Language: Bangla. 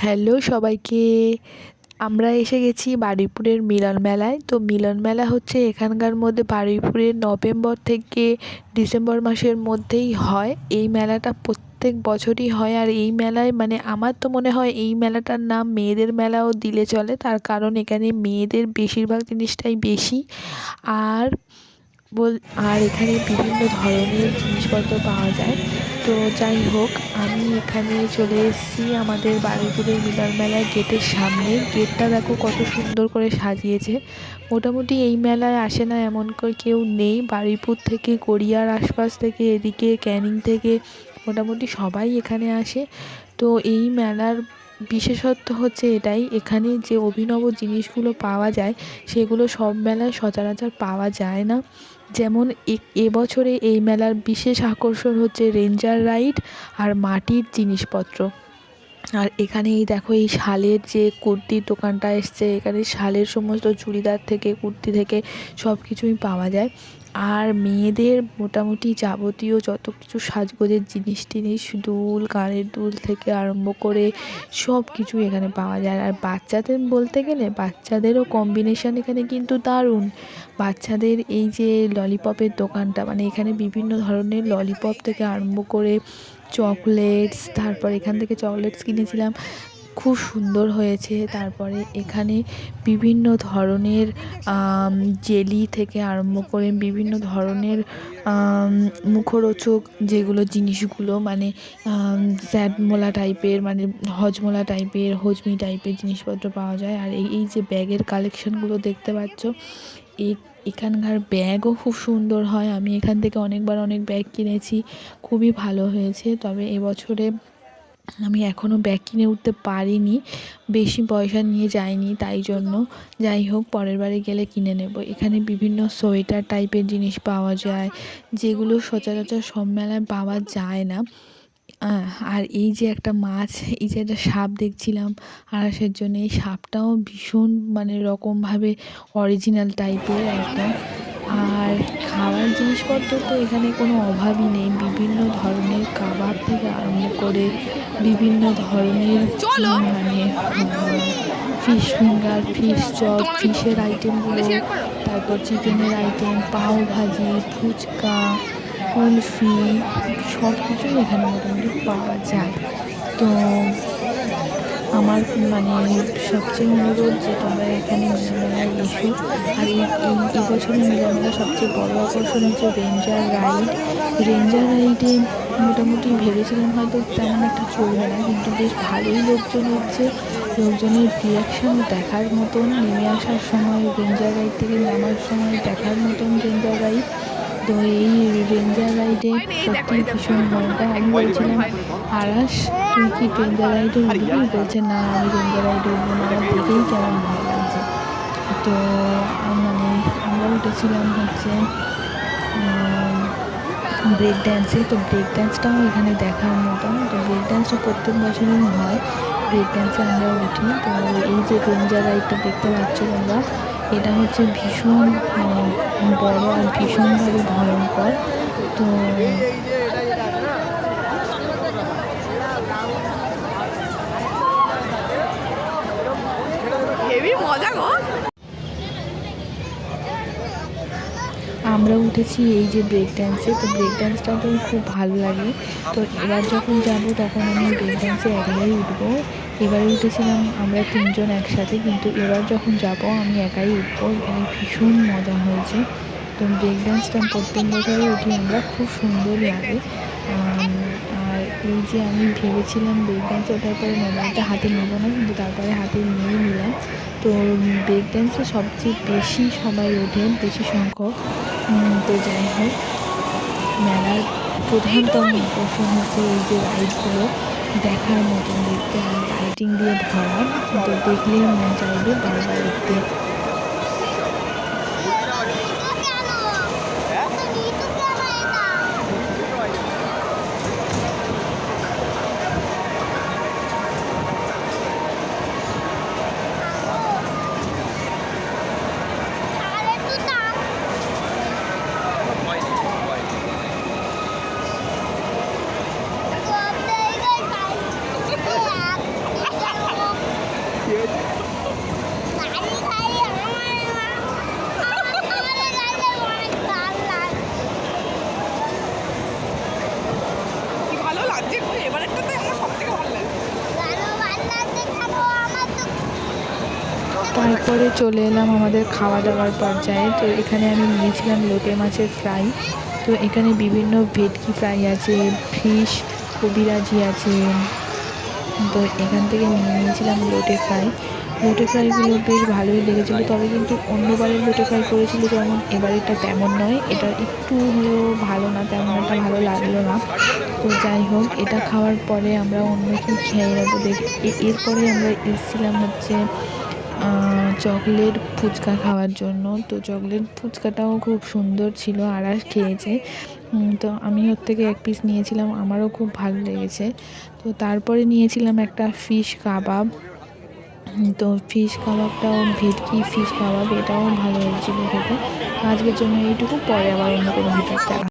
হ্যালো সবাইকে। আমরা এসে গেছি বারুইপুরের মিলন মেলায়। তো মিলন মেলা হচ্ছে এখানকার মধ্যে বারুইপুরের নভেম্বর থেকে ডিসেম্বর মাসের মধ্যেই হয়। এই মেলাটা প্রত্যেক বছরই হয় আর এই মেলায় মানে আমার তো মনে হয় এই মেলাটার নাম মেয়েদের মেলাও দিলে চলে। তার কারণ এখানে মেয়েদের বেশিরভাগ জিনিসটাই বেশি। আর বল, আর এখানে বিভিন্ন ধরনের জিনিসপত্র পাওয়া যায়। তো যাই হোক, আমি এখানে চলে এসেছি আমাদের বারুইপুরের মিলন মেলার গেটের সামনে। গেটটা দেখো কত সুন্দর করে সাজিয়েছে। মোটামুটি এই মেলায় আসে না এমন করে কেউ নেই। বারুইপুর থেকে, গড়িয়ার আশপাশ থেকে, এদিকে ক্যানিং থেকে মোটামুটি সবাই এখানে আসে। তো এই মেলার বিশেষত্ব হচ্ছে এটাই, এখানে যে অভিনব জিনিসগুলো পাওয়া যায়, সেগুলো সব মেলায় সচরাচর পাওয়া যায় না। যেমন এবছরে এই মেলার বিশেষ আকর্ষণ হচ্ছে রেঞ্জার রাইড আর মাটির জিনিসপত্র। আর এখানে এই দেখো এই শালের যে কুর্তির দোকানটা এসছে, এখানে শালের সমস্ত চুড়িদার থেকে, কুর্তি থেকে সব কিছুই পাওয়া যায়। আর মেয়েদের মোটামুটি যাবতীয় যত কিছু সাজগোজের জিনিস টিনিস, দুল, কানের দুল থেকে আরম্ভ করে সব কিছু এখানে পাওয়া যায়। আর বাচ্চাদের বলতে গেলে বাচ্চাদেরও কম্বিনেশান এখানে কিন্তু দারুণ। বাচ্চাদের এই যে ললিপপের দোকানটা মানে এখানে বিভিন্ন ধরনের ললিপপ থেকে আরম্ভ করে চকলেটস তারপর এখান থেকে চকলেটস কিনেছিলাম। খুব সুন্দর হয়েছে। তারপরে এখানে বিভিন্ন ধরনের জেলি থেকে আরম্ভ করে বিভিন্ন ধরনের মুখরোচক যেগুলো জিনিসগুলো মানে স্যাডমোলা টাইপের মানে হজমোলা টাইপের, হজমি টাইপের জিনিসপত্র পাওয়া যায়। আর এই এই যে ব্যাগের কালেকশানগুলো দেখতে পাচ্ছ এই এখানকার ব্যাগও খুব সুন্দর হয়। আমি এখান থেকে অনেকবার অনেক ব্যাগ কিনেছি। খুবই ভালো হয়েছে। তবে এবছরে আমি এখনও ব্যাগ কিনে উঠতে পারিনি। বেশি পয়সা নিয়ে যাইনি, তাই জন্য। যাই হোক, পরের বারে গেলে কিনে নেব। এখানে বিভিন্ন সোয়েটার টাইপের জিনিস পাওয়া যায়, যেগুলো সচরাচর সব মেলায় পাওয়া যায় না। আর এই যে একটা মাছ, এই যে একটা সাপ দেখছিলাম আড়াসের জন্য, এই সাপটাও ভীষণ মানে রকমভাবে অরিজিনাল টাইপের একদম। আর খাওয়ার জিনিসপত্র তো এখানে কোনো অভাবই নেই। বিভিন্ন ধরনের কাবাব থেকে আরম্ভ করে বিভিন্ন ধরনের মানে ফিশ ফিঙ্গার ফিশ চপ ফিশের আইটেমগুলো তারপর চিকেনের আইটেম পাও ভাজি ফুচকা কুলফি সব কিছুই এখানে মোটামুটি পাওয়া যায়। তো আমার মানে সবচেয়ে অনুরোধ যে তোমরা এখানে মেলায় এসো আর এই বছরের মেলা সবচেয়ে বড় আকর্ষণ হচ্ছে রেঞ্জার রাইড রেঞ্জার রাইডে মোটামুটি ভেবেছিলাম হয়তো তেমন একটা চলবে না, কিন্তু বেশ ভালোই লোকজন হচ্ছে। লোকজনের রিয়াকশান দেখার মতন, নেমে আসার সময় রেঞ্জার রাইড থেকে নামার সময় দেখার মতন রেঞ্জার রাইড তো এই রেঞ্জার রাইডে সত্যি ভীষণ ভয়ঙ্কর আমি বলছিলাম আরাস তুই কি রেঞ্জার রাইডে উঠবি বলছে না আমি রেঞ্জার রাইডে উঠবো না। আমার দেখেই কেমন ভয় লাগছে। তো মানে আমরা উঠেছিলাম হচ্ছে ব্রেক ড্যান্সে তো ব্রেক ড্যান্সটাও এখানে দেখার মতন। তো ব্রেক ড্যান্সটা প্রত্যেক বছরই হয়। ব্রেক ড্যান্সে আমরা উঠি। তো এই যে রেঞ্জার রাইডটা দেখতে পাচ্ছ তোমরা এটা হচ্ছে ভীষণ মানে বড় আর ভীষণভাবে ভয়ঙ্কর। তো আমরা উঠেছি এই যে ব্রেক ড্যান্সে তো ব্রেক ডান্সটা তো খুব ভালো লাগে। তো এবার যখন যাব তখন আমি ব্রেক ড্যান্সে একলাই উঠবো। এবারে উঠেছিলাম আমরা তিনজন একসাথে, কিন্তু এবার যখন যাব, আমি একাই উঠবো। এখানে ভীষণ মজা হয়েছে। তো ব্রেক ডান্সটা প্রত্যেক বছরে উঠি, আমরা খুব সুন্দর লাগে। আর এই যে আমি ভেবেছিলাম ব্রেক ডান্স ওঠার পরে মোবাইলটা হাতে নেব না, কিন্তু তারপরে হাতে নিয়েই নিলাম। তো ব্রেক ডান্সে সবচেয়ে বেশি সবাই ওঠে বেশি সংখ্যক। তো যাই হোক, মেলার প্রধানতম আকর্ষণ হচ্ছে এই যে রাইডগুলো দেখার মতন দেখতে আর লাইটিং দিয়ে ভরা তো দেখলেই মন চাইবে বারবার দেখতে। তারপরে চলে এলাম আমাদের খাওয়া দাওয়ার পর্যায়ে। তো এখানে আমি নিয়েছিলাম লোটে মাছের ফ্রাই। তো এখানে বিভিন্ন ভেটকি ফ্রাই আছে, ফিশ, কবিরাজি আছে। তো এখান থেকে নিয়ে নিয়েছিলাম লোটে ফ্রাই। লোটে ফ্রাইগুলো বেশ ভালোই লেগেছিলো, তবে কিন্তু অন্যবারের লোটে ফ্রাই করেছিল যেমন এবারেরটা তেমন নয়। এটা একটু হলেও ভালো না, তেমন একটা ভালো লাগল না। তো যাই হোক, এটা খাওয়ার পরে আমরা অন্য কি খেয়ে নেব দেখ এরপরে আমরা এসেছিলাম হচ্ছে চকলেট ফুচকা খাওয়ার জন্য। তো চকলেট ফুচকাটাও খুব সুন্দর ছিল, আরাস খেয়েছে। তো আমি ওর থেকে এক পিস নিয়েছিলাম, আমারও খুব ভালো লেগেছে। তো তারপরে নিয়েছিলাম একটা ফিশ কাবাব। তো ফিশ কাবাবটাও, ভেটকি ফিশ কাবাব, এটাও ভালো হয়েছিলো খেতে। আজকের জন্য এইটুকু, পরে আবার অন্য কোনো দেখা